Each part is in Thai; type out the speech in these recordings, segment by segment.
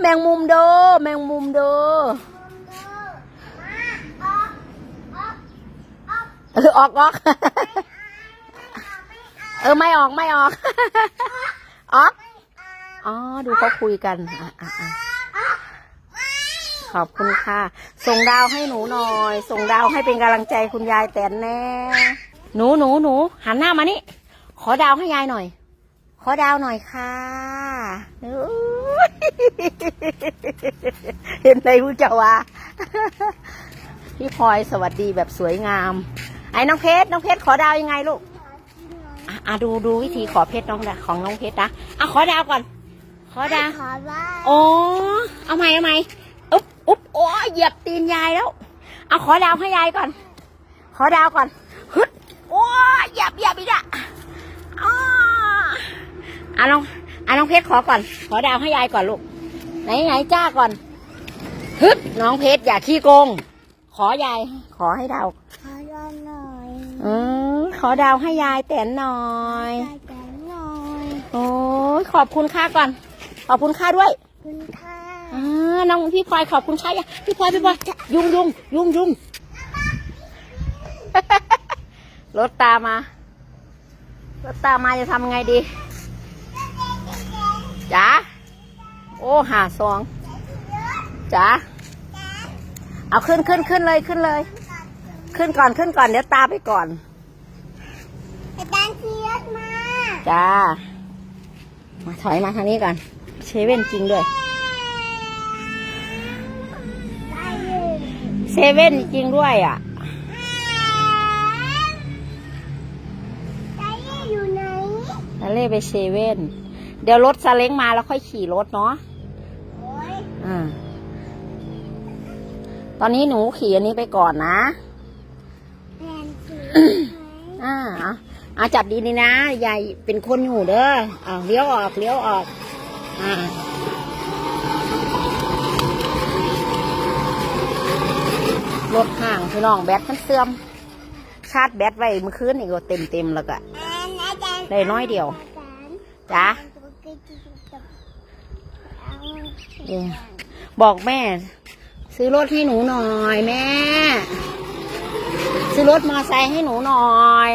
แมงมุมเด้แมงมุมเด้อเออออกออกเออไม่ออกไม่ออกออกอ๋อดูเขาคุยกันขอบคุณค่ะ ส่งดาวให้หนูหน่อย ส่งดาวให้เป็นกำลังใจคุณยายแตนแน่ หนูหนูหนูหันหน้ามานี่ ขอดาวให้ยายหน่อย ขอดาวหน่อยค่ะอุ๊ยเห็นในผู้เจ้าว่าพี่พลอยสวัสดีแบบสวยงาม ไอ้น้องเพชรน้องเพชรขอดาวยังไงลูกอะอะดูดูวิธีขอเพชรน้องดาของน้องเพชรนะอะขอดาวก่อน ขอดาวขอว่าโอ้เอาใหม่เอาใหม่อุ๊บอุ๊บโอ้ยเหยียบตีนยายแล้วเอาขอดาวให้ยายก่อน ขอดาวก่อนฮึดโอ้ยเหยียบเหยียบอีกอะอ้า อะน้องอะน้องเพชรขอก่อน ขอดาวให้ยายก่อนลูก ไหนไหนจ้าก่อนฮึดน้องเพชรอย่าขี้โกง ขอยาย ขอให้ดาว ขอว่าหน่อยอืมขอดาวให้ยายแตนหน่อยได้แต่หน่อยโอ้ยขอบคุณค่าก่อน ขอบคุณค่าด้วยคุณค่ะอ่าน้องพี่พลอยขอบคุณค่ายังพี่พลอยพี่พลอยยุงยุงยุงยุงรถตามมา รถตามมาจะทำไงดี จ๋าโอ้หาซองจ๋าเอาขึ้นขึ้นขึ้นเลยขึ้นเลย ขึ้นก่อนขึ้นก่อนเดี๋ยวตามไปก่อนอาจารย์เชียร์มาจ้ามาถอยมาทางนี้ก่อนเชเว่นจริงด้วยได้เลยเซเว่นจริงด้วยอะได้อยู่ไหนแล้วเล่ไปเซเว่น เดี๋ยวรถซาเล้งมาแล้วค่อยขี่รถเนาะโอ้ยอ่า ตอนนี้หนูขี่อันนี้ไปก่อนนะแอนจีอ่าเอาเอาจับดีนี่นะยายเป็นคนอยู่เด้อเอาเลี้ยวออกเลี้ยวออก อ่ารถห่างพี่น้องแบตมันเสื่อม ชาร์จแบตไว้เมื่อคืนนี่ก็เต็มเต็มๆแล้วก็แอนอาจารย์ได้น้อยเดียวอา จารย์จ้าตัวกระจิกกับเอาเออบอกแม่ ซื้อรถให้หนูหน่อยแม่ ซื้อรถมอไซค์ให้หนูหน่อย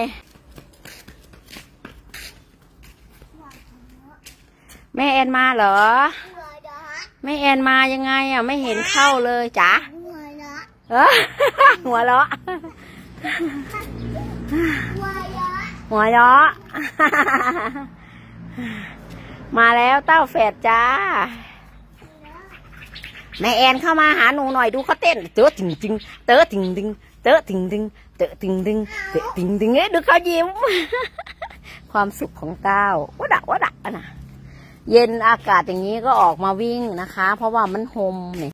แม่แอนมาเหรอหัวเราะแม่แอนมายังไงอะ ไม่เห็นเข้าเลยจ๋าหัวเราะเออหัวเราะหัวเราะหัวเราะ มาแล้วเต้าแฝดจ้า แม่แอนเข้ามาหาหนูหน่อยดูเขาเต้น เตอถึงถึงเตอถึงดึงเตอถึงดึงเตอถึงดึงเตอถึงดึงเอ้ดูเขายิ้ม ความสุขของเต้าวะดะวะดะอะนะเย็นอากาศอย่างนี้ก็ออกมาวิ่งนะคะ เพราะว่ามันโฮมเนี่ย